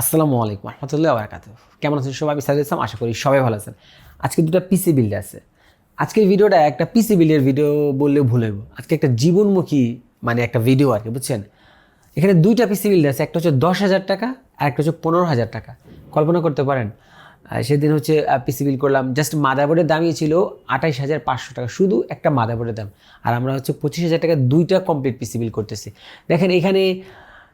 আসসালামু আলাইকুম রহমতুল্লাহ বারাকাত কেমন আছেন সবাই? সাইদ ইসলাম, আশা করি সবাই ভালো আছেন। আজকে দুটো পিসি বিল্ড আছে। আজকের ভিডিওটা একটা পিসি বিল্ডের ভিডিও বললে ভুল হইব। আজকে একটা জীবনমুখী মানে একটা ভিডিও আর কি, বুঝছেন? এখানে দুইটা পিসি বিল্ড আছে, একটা হচ্ছে দশ হাজার টাকা আর একটা হচ্ছে পনেরো হাজার টাকা। কল্পনা করতে পারেন সেদিন হচ্ছে পিসি বিল করলাম জাস্ট মাদারবোর্ডের দামই ছিল আঠাইশ হাজার পাঁচশো টাকা, শুধু একটা মাদারবোর্ডের দাম। আর আমরা হচ্ছে পঁচিশ হাজার টাকা দুইটা কমপ্লিট পিসি বিল করতেছি। দেখেন এখানে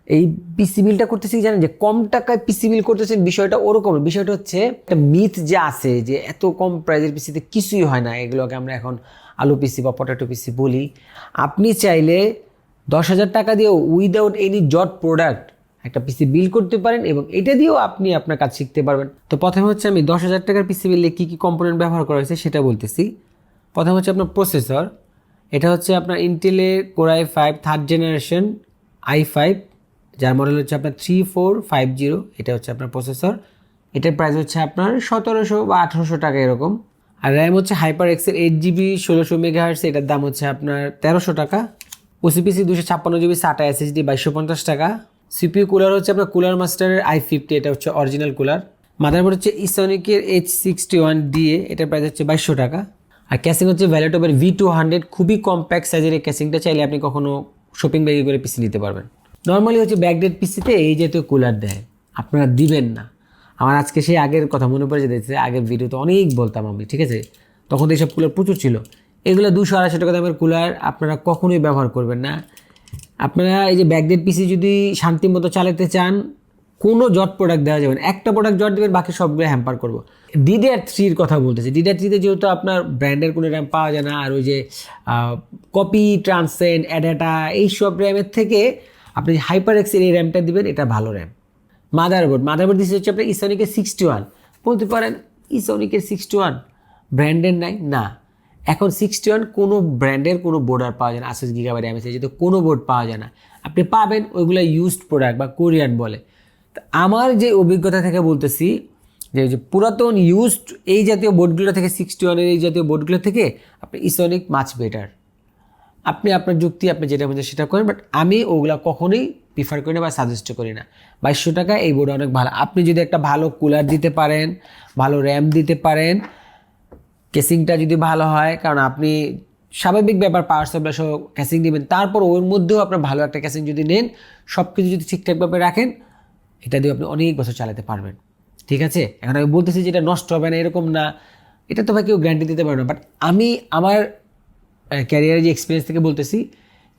এই পিসি বিলটা করতেছি জানেন? যে কম টাকায় পিসি বিল করতেছেন বিষয়টা ওরকম। বিষয়টা হচ্ছে একটা মিথ যে আছে যে এত কম প্রাইজের পিসিতে কিছুই হয় না। এগুলোকে আমরা এখন আলু পিসি বা পটেটো পিসি বলি। আপনি চাইলে দশ হাজার টাকা দিয়েও উইদাউট এনি জট প্রোডাক্ট একটা পিসি বিল করতে পারেন এবং এটা দিয়েও আপনি আপনার কাজ শিখতে পারবেন। তো প্রথমে হচ্ছে আমি দশ হাজার টাকার পিসি বিলে কী কী কম্পোনেন্ট ব্যবহার করা হয়েছে সেটা বলতেছি। প্রথম হচ্ছে আপনার প্রসেসর এটা হচ্ছে আপনার ইন্টেলের core i five third generation i five যার মডেল হচ্ছে আপনার থ্রি ফোর ফাইভ জিরো এটা হচ্ছে আপনার প্রসেসর এটার প্রাইস হচ্ছে আপনার সতেরোশো বা আঠারোশো টাকা এরকম। আর র্যাম হচ্ছে হাইপার এক্সেল এইট জিবি ষোলোশো মেগাহার্স এটার দাম হচ্ছে আপনার তেরোশো টাকা। ওসিপিসি দুশো ছাপ্পান্ন জিবি সাটা এসএসডি বাইশশো পঞ্চাশ টাকা। সিপিউ কুলার হচ্ছে আপনার কুলার মাস্টারের আই ফিফটি এটা হচ্ছে অরিজিনাল কুলার মাদারবোর্ড হচ্ছে ইসনিকের এইচ সিক্সটি ওয়ান ডিএ এটার প্রাইস হচ্ছে বাইশশো টাকা। আর ক্যাসিং হচ্ছে ভ্যালেটোবের ভি টু হান্ড্রেড খুবই কম্প্যাক্ট সাইজের এই ক্যাসিংটা চাইলে আপনি কখনো শপিং ব্যাগে করে পিসি নিতে পারবেন। নর্মালি হচ্ছে ব্যাকডেড পিসিতে এই জাতীয় কুলার দেয়। আপনারা দিবেন না। আমার আজকে সেই আগের কথা মনে পড়ে যেতে আগের ভিডিওতে অনেক বলতাম আমি, ঠিক আছে? তখন তো এইসব কুলার প্রচুর ছিল। এগুলো দুশো আড়াইশো টাকা দামের কুলার আপনারা কখনোই ব্যবহার করবেন না। আপনারা এই যে ব্যাকডেড পিসি যদি শান্তি মতো চালাতে চান, কোনো জট প্রোডাক্ট দেওয়া যাবে না। একটা প্রোডাক্ট জট দেবেন, বাকি সবগুলো হ্যাম্পার করব। ডিডিআর থ্রির কথা বলতেছি। ডিডিআর থ্রিতে যেহেতু আপনার ব্র্যান্ডের কোনো র্যাম পাওয়া যায় না, আর ওই যে কপি ট্রান্সেন্ড অ্যাডাটা এইসব র্যামের থেকে আপনি হাইপার এক্সেল এই র্যামটা দিবেন, এটা ভালো র্যাম মাদারবোর্ড মাদারবোর্ড দিচ্ছে হচ্ছে আপনার ইসনিকের সিক্সটি ওয়ান বলতে পারেন ইসনিকের সিক্সটি ওয়ান ব্র্যান্ডের নাই? না। এখন সিক্সটি ওয়ান কোনো ব্র্যান্ডের কোনো বোর্ড আর পাওয়া যায় না। আসেস গিগাবাইট এমএসে যেহেতু কোনো বোর্ড পাওয়া যায় না। আপনি পাবেন ওইগুলো ইউজড প্রোডাক্ট বা কোরিয়ান বলে। তা আমার যে অভিজ্ঞতা থেকে বলতেছি, যে যে পুরাতন ইউজড এই জাতীয় বোর্ডগুলো থেকে সিক্সটি ওয়ানের এই জাতীয় বোর্ডগুলো থেকে, আপনি ইসনিক মাছ বেটার আপনি আপনার যুক্তি আপনি যেটা বলছেন সেটা করেন বাট আমি ওগুলা কখনোই প্রিফার করি না বা সাজেস্ট করি না। বাইশশো টাকা এই বোর্ড অনেক ভালো। আপনি যদি একটা ভালো কুলার দিতে পারেন, ভালো র্যাম দিতে পারেন কেসিংটা যদি ভালো হয়, কারণ আপনি স্বাভাবিক ব্যাপার পাওয়ার সাপ্লাই সহ ক্যাসিং নেবেন, তারপর ওর মধ্যেও আপনার ভালো একটা ক্যাসিং যদি নেন সব কিছু যদি ঠিকঠাকভাবে রাখেন, এটা দিয়ে আপনি অনেক বছর চালাতে পারবেন। ঠিক আছে? এখন আমি বলতেছি যে এটা নষ্ট হবে না, এরকম না। এটা তো ভাই কেউ গ্যারান্টি দিতে পারবে না বাট আমি আমার ক্যারিয়ারের যে এক্সপিরিয়েন্স থেকে বলতেছি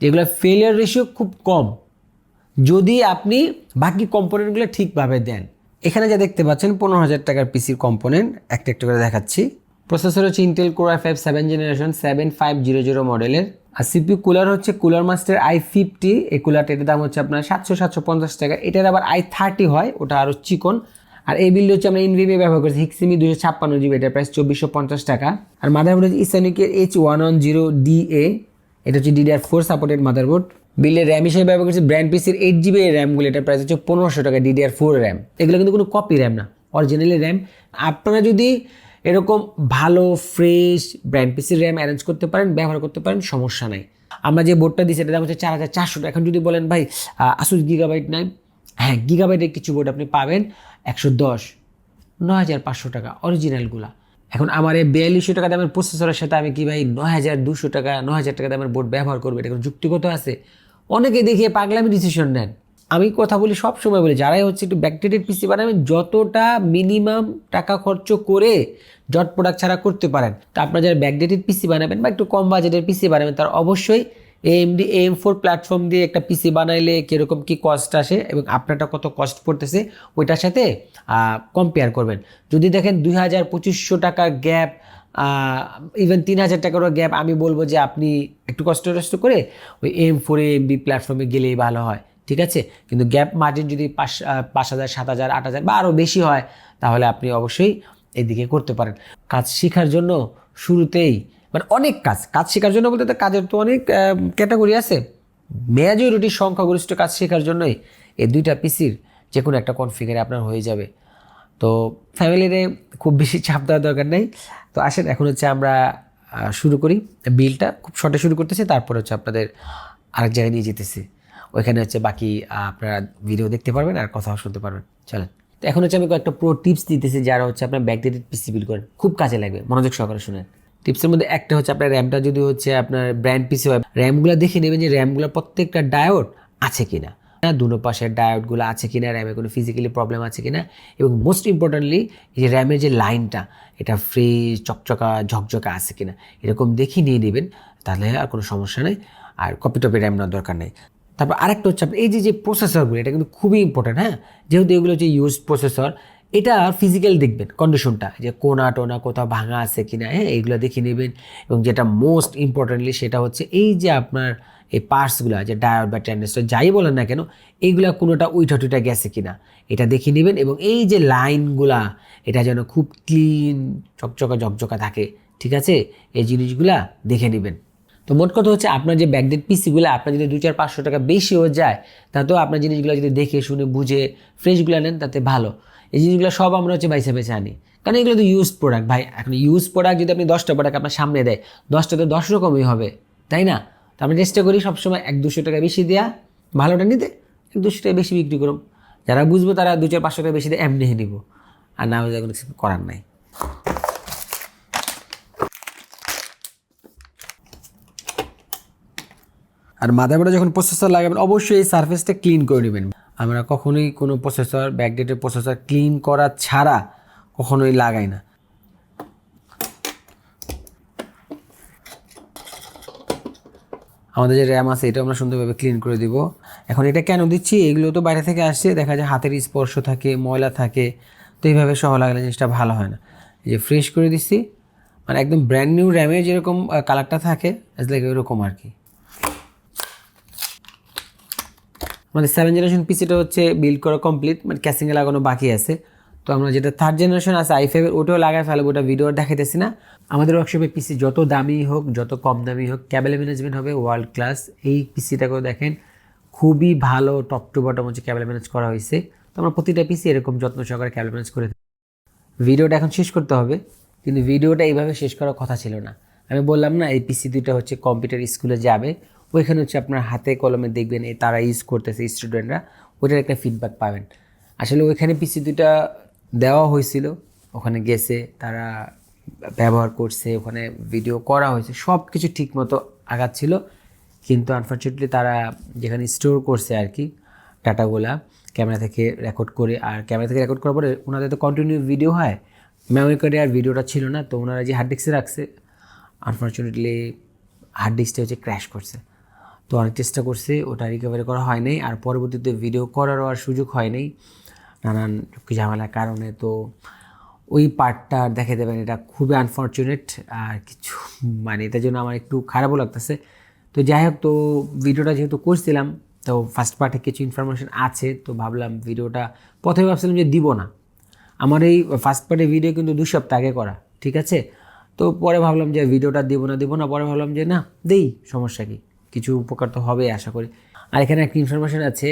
যে এগুলো ফেলিয়ার রেশিও খুব কম। যদি আপনি বাকি কম্পোনেন্টগুলো ঠিকভাবে দেন, এখানে যা দেখতে পাচ্ছেন, পনেরো হাজার টাকার পিসির কম্পোনেন্ট একটা একটা করে দেখাচ্ছি। প্রসেসর হচ্ছে Intel core five seven generation seven five zero zero মডেলের আর সিপিউ কুলার হচ্ছে কুলার মাস্টার আই ফিফটি এই কুলারটা এটার দাম হচ্ছে আপনার সাতশো সাতশো পঞ্চাশ টাকা। এটার আবার আই থার্টি হয়, ওটা আরও চিকন। আর এই বিলটা হচ্ছে আমরা ইনভিভি ব্যবহার করছি হিক্সিমি দুশো ছাপ্পান্ন জিবি এটার প্রাইস চব্বিশশো পঞ্চাশ টাকা। আর মাদারবোর্ড হচ্ছে ইসানিকের H one one zero D A এটা হচ্ছে ডিডিআর ফোর সাপোর্টেড মাদারবোর্ড বিলের র্যাম হিসেবে ব্যবহার করছি ব্র্যান্ড পিসির এইট জিবি র্যামগুলো এটার প্রাইস হচ্ছে পনেরোশো টাকা ডিডিআর ফোর র্যাম এগুলো কিন্তু কোনো কপি র্যাম না অরিজিনালি র্যাম আপনারা যদি এরকম ভালো ফ্রেশ ব্র্যান্ড পিসির র্যাম অ্যারেঞ্জ করতে পারেন, ব্যবহার করতে পারেন, সমস্যা নাই। আমরা যে বোর্ডটা দিচ্ছি এটার দাম হচ্ছে চার হাজার চারশো টাকা। এখন যদি বলেন, ভাই আসুস গিগাবাইট নাই। হ্যাঁ গিগাবাইটের কিছু বোর্ড আপনি পাবেন একশো দশ, নয় হাজার পাঁচশো টাকা অরিজিনালগুলা এখন আমার এই বিয়াল্লিশশো টাকা দামের প্রসেসরের সাথে আমি কি ভাই নয় হাজার দুশো টাকা, নয় হাজার টাকা দামের বোর্ড ব্যবহার করব, এটা কোনো যুক্তিগত আছে? অনেকে দেখিয়ে পাগলামি ডিসিশন নেন। আমি কথা বলি সব সময় বলি, যারাই হচ্ছে একটু ব্যাকটেরিয়ার পিসি বানাবেন, যতটা মিনিমাম টাকা খরচ করে জট প্রোডাক্ট ছাড়া করতে পারেন। তা আপনারা যারা ব্যাকডেটেড পিসি বানাবেন বা একটু কম বাজেটের পিসি বানাবেন, তার অবশ্যই এএমডি এম ফোর প্ল্যাটফর্ম দিয়ে একটা পিসি বানাইলে কীরকম কী কস্ট আসে এবং আপনারটা কত কস্ট পড়তেছে, ওইটার সাথে কম্পেয়ার করবেন। যদি দেখেন দুই হাজার পঁচিশশো টাকার গ্যাপ ইভেন তিন হাজার টাকারও গ্যাপ আমি বলব যে আপনি একটু কষ্ট টষ্ট করে ওই এম ফোর এমডি প্ল্যাটফর্মে গেলেই ভালো হয়, ঠিক আছে? কিন্তু গ্যাপ মার্জিন যদি পাঁচ পাঁচ হাজার, সাত হাজার, আট হাজার বা আরও বেশি হয়, তাহলে আপনি অবশ্যই এদিকে করতে পারেন। কাজ শেখার জন্য শুরুতেই মানে অনেক কাজ। কাজ শেখার জন্য বলতে তো কাজের তো অনেক ক্যাটাগরি আছে। মেজরিটি সংখ্যাগরিষ্ঠ কাজ শেখার জন্যই এই দুইটা পিসির যে কোনো একটা কনফিগারে আপনার হয়ে যাবে। তো ফ্যামিলিরে খুব বেশি চাপ দেওয়ার দরকার নেই। তো আসেন, এখন হচ্ছে আমরা শুরু করি। বিলটা খুব শর্টে শুরু করতেছি, তারপর হচ্ছে আপনাদের আরেক জায়গায় নিয়ে যেতেছি। ওইখানে হচ্ছে বাকি আপনারা ভিডিও দেখতে পারবেন আর কথাও শুনতে পারবেন। চলেন। তো এখন হচ্ছে আমি কয়েকটা প্রো টিপস দিতেছি যারা হচ্ছে আপনার ব্যাকডেটেড পিসি বিল করেন। খুব কাজে লাগবে, মনোযোগ সহকারে শুনেন। টিপসের মধ্যে একটা হচ্ছে আপনার র্যামটা যদি হচ্ছে আপনার ব্র্যান্ড পিসি হয় র্যামগুলো দেখে নেবেন যে র্যামগুলো প্রত্যেকটা ডায়োড আছে কি কিনা দুনো পাশের ডায়োডগুলো আছে কিনা র্যামে কোনো ফিজিক্যালি প্রবলেম আছে কিনা। এবং মোস্ট ইম্পর্টেন্টলি এই যে র্যামের যে লাইনটা এটা ফ্রি চকচকা, ঝকঝকা আছে কিনা, এরকম দেখে নিয়ে নেবেন, তাহলে আর কোনো সমস্যা নেই। আর কপি টপি র্যাম নেওয়ার দরকার নেই। তারপর আরেকটা হচ্ছে আপনার এই যে যে প্রসেসরগুলো এটা কিন্তু খুবই ইম্পর্টেন্ট হ্যাঁ? যেহেতু এগুলো হচ্ছে ইউজ প্রসেসর এটা ফিজিক্যাল দেখবেন কন্ডিশনটা যে কোনা টোনা কোথাও ভাঙা আছে কিনা হ্যাঁ এইগুলো দেখে নেবেন। এবং যেটা মোস্ট ইম্পর্টেন্টলি সেটা হচ্ছে এই যে আপনার এই পার্টসগুলো যে ডায়ার বা ট্রানজিস্টর যাই বলেন না কেন, এইগুলা কোনোটা উইঠা টুইটা গেছে কি না এটা দেখে নেবেন। এবং এই যে লাইনগুলা এটা যেন খুব ক্লিন চকচকা, ঝকঝকা থাকে, ঠিক আছে? এই জিনিসগুলা দেখে নেবেন। তো মোট কথা হচ্ছে আপনার যে ব্যাকডেট পিসিগুলো আপনার যদি দু চার পাঁচশো টাকা বেশিও যায়, তাতেও আপনার জিনিসগুলো যদি দেখে, শুনে, বুঝে ফ্রেশগুলো নেন, তাতে ভালো। এই জিনিসগুলো সব আমরা হচ্ছে বাইসে বেছে আনি। কারণ এগুলো তো ইউজ প্রোডাক্ট ভাই, এখন ইউজ প্রোডাক্ট যদি আপনি দশটা প্রোডাক্ট আপনার সামনে দেয়, দশটা তো দশ রকমই হবে, তাই না? তো আমরা চেষ্টা করি সবসময় এক দুশো টাকা বেশি দেওয়া ভালোটা নিতে এক দুশো টাকা বেশি বিক্রি করুন। যারা বুঝব তারা দু চার পাঁচশো টাকা বেশি দিয়ে এমনি নিব। আর না হলে কোনো কিছু করার নাই। আর মাদারবোর্ডে যখন প্রসেসর লাগাবেন, অবশ্যই এই সার্ফেসটা ক্লিন করে নেবেন। আমরা কখনোই কোনো প্রসেসর ব্যাকডেটের প্রসেসর ক্লিন করা ছাড়া কখনোই লাগাই না। আমাদের যে র্যাম আছে এটা আমরা সুন্দরভাবে ক্লিন করে দিব। এখন এটা কেন দিচ্ছি? এগুলো তো বাইরে থেকে আসছে, দেখা যায় হাতের স্পর্শ থাকে, ময়লা থাকে, তো এইভাবে সহ লাগলে জিনিসটা ভালো হয় না। এই যে ফ্রেশ করে দিচ্ছি মানে একদম ব্র্যান্ড নিউ র্যামে যেরকম কালারটা থাকে লাইক ওইরকম আর কি। আমাদের সেভেন জেনারেশন পিসিটা হচ্ছে বিল্ড করা কমপ্লিট মানে ক্যাসিংয়ে লাগানো বাকি আছে। তো আমরা যেটা থার্ড জেনারেশন আছে আই ফাইভের ওটাও লাগাই ফেলব, ওটা ভিডিও দেখাইতেছি না। আমাদের ওয়ার্কশপে পিসি যত দামি হোক, যত কম দামি হোক ক্যাবেল ম্যানেজমেন্ট হবে ওয়ার্ল্ড ক্লাস এই পিসিটাকেও দেখেন, খুবই ভালো টপ টু বটম হচ্ছে ক্যাবেল ম্যানেজ করা হয়েছে তো আমরা প্রতিটা পিসি এরকম যত্ন সহকারে ক্যাবেল ম্যানেজ করে। ভিডিওটা এখন শেষ করতে হবে, কিন্তু ভিডিওটা এইভাবে শেষ করার কথা ছিল না। আমি বললাম না, এই পিসি দুইটা হচ্ছে কম্পিউটার স্কুলে যাবে। ওইখানে হচ্ছে আপনার হাতে কলমে দেখবেন তারা ইউজ করতেছে স্টুডেন্টরা ওইটার একটা ফিডব্যাক পাবেন। আসলে ওইখানে পিসি দুইটা দেওয়া হয়েছিল, ওখানে গেছে, তারা ব্যবহার করছে, ওখানে ভিডিও করা হয়েছে সব কিছু ঠিকমতো আগাচ্ছিল, কিন্তু আনফর্চুনেটলি তারা যেখানে স্টোর করছে আর কি ডাটাগুলা ক্যামেরা থেকে রেকর্ড করে, আর ক্যামেরা থেকে রেকর্ড করার পরে ওনাদের তো কন্টিনিউ ভিডিও হয় মেমোরি কার্ডে আর ভিডিওটা ছিল না, তো ওনারা যে হার্ড ডিস্কে রাখছে আনফর্চুনেটলি হার্ড ডিস্কটা হচ্ছে ক্র্যাশ করছে। তো অনেক চেষ্টা করছে, ওটা রিকভারি করা হয় নাই আর পরবর্তীতে ভিডিও করারও আর সুযোগ হয় নাই নানান ঝামেলার কারণে, তো ওই পার্টটা দেখে দেবেন, এটা খুবই আনফর্চুনেট আর কিছু মানে এটার জন্য আমার একটু খারাপও লাগতেছে। তো যাই হোক, তো ভিডিওটা যেহেতু করছিলাম, তো ফার্স্ট পার্টে কিছু ইনফরমেশন আছে, তো ভাবলাম ভিডিওটা প্রথমে ভাবছিলাম যে দিব না। আমার এই ফার্স্ট পার্টের ভিডিও কিন্তু দু সপ্তাহ আগে করা, ঠিক আছে? তো পরে ভাবলাম যে ভিডিওটা দিব না দিব না, পরে ভাবলাম যে না, দেই, সমস্যা কি? কিছু উপকার তো হবে আশা করি। আর এখানে একটা ইনফরমেশন আছে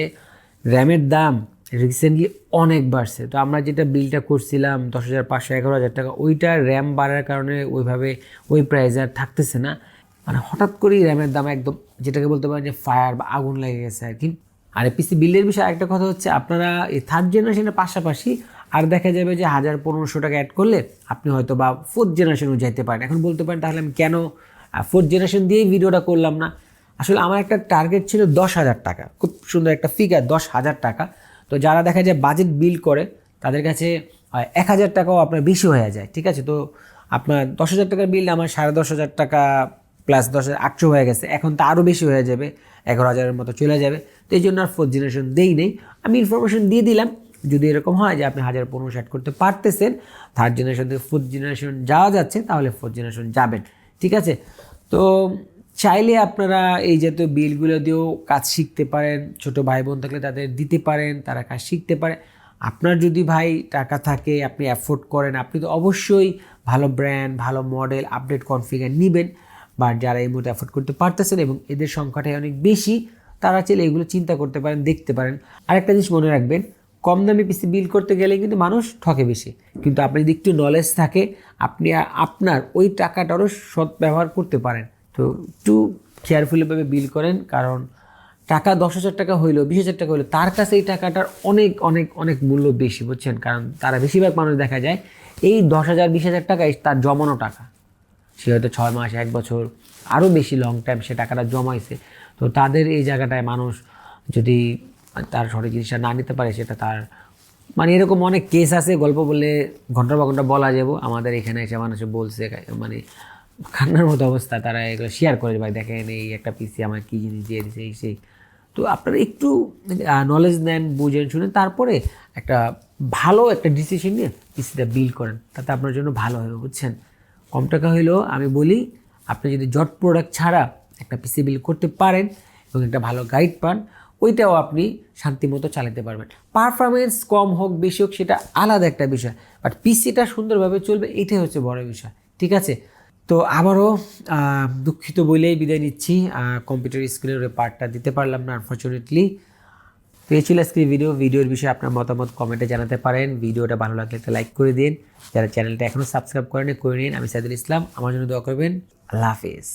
র্যামের দাম রিসেন্টলি অনেক বাড়ছে। তো আমরা যেটা বিলটা করছিলাম, দশ হাজার পাঁচশো এগারো হাজার টাকা, ওইটা র্যাম বাড়ার কারণে ওইভাবে ওই প্রাইস আর থাকতেছে না। মানে হঠাৎ করেই র্যামের দাম একদম যেটাকে বলতে পারেন যে ফায়ার বা আগুন লেগে গেছে আর কি। আর পিসি বিলের বিষয়ে আরেকটা কথা হচ্ছে, আপনারা এই থার্ড জেনারেশনের পাশাপাশি আর দেখা যাবে যে হাজার পনেরোশো টাকা অ্যাড করলে আপনি হয়তো বা ফোর্থ জেনারেশনও যাইতে পারেন। এখন বলতে পারেন তাহলে আমি কেন ফোর্থ জেনারেশন দিয়েই ভিডিওটা করলাম না? আসলে আমার একটা টার্গেট ছিল দশ হাজার টাকা। খুব সুন্দর একটা ফিগার দশ হাজার টাকা। তো যারা দেখা যায় বাজেট বিল করে, তাদের কাছে এক হাজার টাকাও আপনার বেশি হয়ে যায়, ঠিক আছে? তো আপনার দশ হাজার টাকার বিল আমার সাড়ে দশ হাজার টাকা প্লাস দশ হাজার, আটশো হয়ে গেছে। এখন তো আরও বেশি হয়ে যাবে, এগারো হাজারের মতো চলে যাবে। তো এই জন্য আর ফোর্থ জেনারেশন দেই নেই। আমি ইনফরমেশন দিয়ে দিলাম। যদি এরকম হয় যে আপনি হাজার পনেরো ষাট করতে পারতেছেন থার্ড জেনারেশন থেকে ফোর্থ জেনারেশন যাওয়া যাচ্ছে, তাহলে ফোর্থ জেনারেশন যাবেন, ঠিক আছে? তো চাইলে আপনারা এই জাতীয় বিলগুলো দিয়েও কাজ শিখতে পারেন, ছোট ভাই বোন থাকলে তাদের দিতে পারেন, তারা কাজ শিখতে পারে। আপনার যদি ভাই টাকা থাকে, আপনি অ্যাফোর্ড করেন, আপনি তো অবশ্যই ভালো ব্র্যান্ড ভালো মডেল আপডেট কনফিগার নেবেন। বা যারা এই মুহূর্তে অ্যাফোর্ড করতে পারতেছেন এবং এদের সংখ্যাটাই অনেক বেশি, তারা চাইলে এগুলো চিন্তা করতে পারেন, দেখতে পারেন। আরেকটা জিনিস মনে রাখবেন, কম দামে পিসি বিল করতে গেলে কিন্তু মানুষ ঠকে বেশি। কিন্তু আপনি যদি একটু নলেজ থাকে, আপনি আপনার ওই টাকাটারও সৎ ব্যবহার করতে পারেন। তো একটু কেয়ারফুলিভাবে বিল করেন, কারণ টাকা দশ হাজার টাকা হইল, বিশ হাজার টাকা হইল, তার কাছে এই টাকাটার অনেক অনেক অনেক মূল্য বেশি, বুঝছেন? কারণ তারা বেশিরভাগ মানুষ দেখা যায়, এই দশ হাজার, বিশ হাজার টাকাই তার জমানো টাকা। সে হয়তো ছয় মাস, এক বছর আরও বেশি লং টাইম সে টাকাটা জমাইছে। তো তাদের এই জায়গাটায় মানুষ যদি তার সঠিক জিনিসটা না নিতে পারে, সেটা তার মানে এরকম অনেক কেস আছে, গল্প বললে ঘণ্টা বা ঘণ্টা বলা যাব। আমাদের এখানে এসে মানুষে বলছে মানে কান্নার মতো অবস্থা, তারা এগুলো শেয়ার করে ভাই, দেখেন এই একটা পিসি আমার কী জিনিস দিয়ে দিছে, এই সেই। তো আপনারা একটু নলেজ নেন, বুঝেন, শুনেন, তারপরে একটা ভালো একটা ডিসিশন নিয়ে পিসিটা বিল করেন। তাতে আপনার জন্য ভালো হবে, বুঝছেন? কম টাকা হইলেও আমি বলি, আপনি যদি জট প্রোডাক্ট ছাড়া একটা পিসি বিল করতে পারেন এবং একটা ভালো গাইড পান, ওইটাও আপনি শান্তিমতো চালাতে পারবেন। পারফরমেন্স কম হোক, বেশি হোক, সেটা আলাদা একটা বিষয়। বাট পিসিটা সুন্দরভাবে চলবে, এটাই হচ্ছে বড় বিষয়, ঠিক আছে? তো আবারও দুঃখিত বলেই বিদায় নিচ্ছি। কম্পিউটার ওই পার্টটা দিতে পারলাম না আনফর্চুনেটলি তো আজকে ভিডিও ভিডিওর বিষয়ে আপনার মতামত কমেন্টে জানাতে পারেন। ভিডিওটা ভালো লাগলে একটা লাইক করে দিন। যারা চ্যানেলটা এখনও সাবস্ক্রাইব করেনি করে নিন। আমি সাইদুল ইসলাম, আমার জন্য দোয়া করবেন। আল্লাহ হাফিজ।